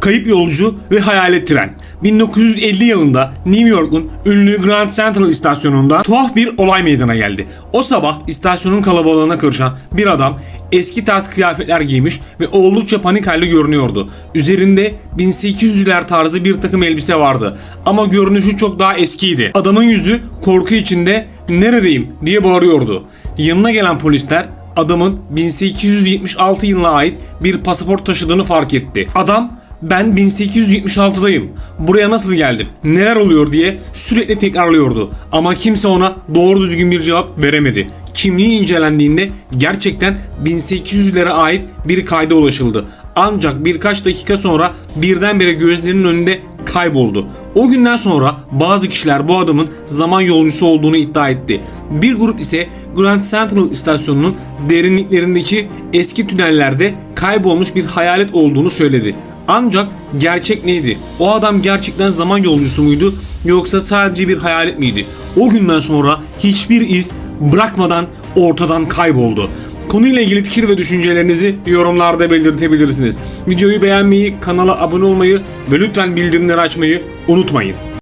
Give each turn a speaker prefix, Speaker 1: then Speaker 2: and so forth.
Speaker 1: Kayıp yolcu ve hayalet tren. 1950 yılında New York'un ünlü Grand Central istasyonunda tuhaf bir olay meydana geldi. O sabah istasyonun kalabalığına karışan bir adam eski tarz kıyafetler giymiş ve oldukça panik halde görünüyordu. Üzerinde 1800'ler tarzı bir takım elbise vardı ama görünüşü çok daha eskiydi. Adamın yüzü korku içinde neredeyim diye bağırıyordu. Yanına gelen polisler adamın 1876 yılına ait bir pasaport taşıdığını fark etti. Adam ben 1876'dayım. Buraya nasıl geldim? Neler oluyor diye sürekli tekrarlıyordu. Ama kimse ona doğru düzgün bir cevap veremedi. Kimliği incelendiğinde gerçekten 1800'lere ait bir kayda ulaşıldı. Ancak birkaç dakika sonra birdenbire gözlerinin önünde kayboldu. O günden sonra bazı kişiler bu adamın zaman yolcusu olduğunu iddia etti. Bir grup ise Grand Central istasyonunun derinliklerindeki eski tünellerde kaybolmuş bir hayalet olduğunu söyledi. Ancak gerçek neydi? O adam gerçekten zaman yolcusu muydu yoksa sadece bir hayalet miydi? O günden sonra hiçbir iz bırakmadan ortadan kayboldu. Konuyla ilgili fikir ve düşüncelerinizi yorumlarda belirtebilirsiniz. Videoyu beğenmeyi, kanala abone olmayı ve lütfen bildirimleri açmayı unutmayın.